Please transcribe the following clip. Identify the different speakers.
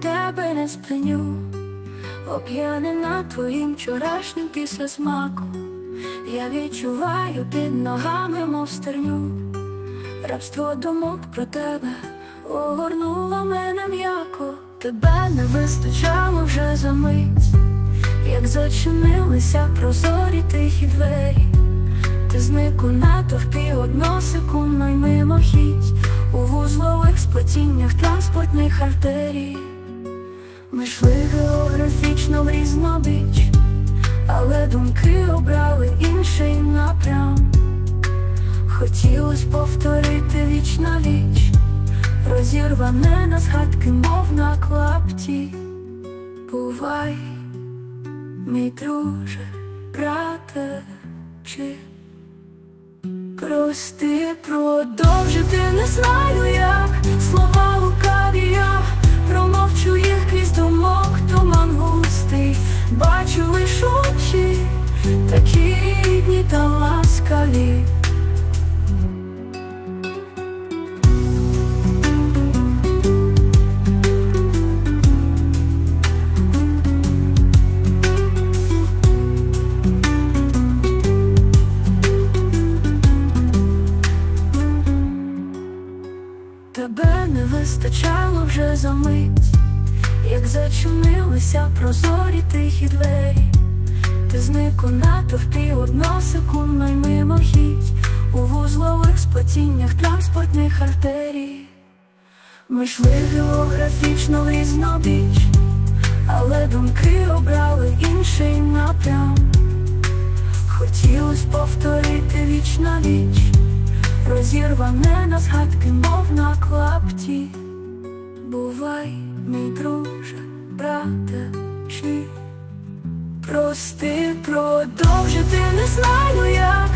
Speaker 1: тебе не спиню, оп'янена твоїм вчорашнім після смаку. Я відчуваю під ногами, мов стерню. Рабство думок про тебе огорнуло мене м'яко. Тебе не вистачало вже за мить, як зачинилися прозорі тихі двері. Ти зник у натовпі односекундно й мимохідь У вузлових сплетіннях транспортних артерій Ми йшли географічно в різнобіч, але думки обрали інший напрям. Хотілось повторити віч на віч, розірване на згадки, мов на клапті. Бувай, мій друже, брате, чи Прости, продовжити не знаю як Слова ласкаві Тебе не вистачало вже за мить, як зачинилися прозорі тихі двері, ти зник у натовпі односекундно й мимохідь у вузлових сплетіннях транспортних артерій. Ми йшли географічно різнобіч, але думки обрали інший напрям. Хотілось повторити віч на віч розірване на згадки, мов на клапті. Бувай, мій друже, брате, чи прости, продовжити не знаю як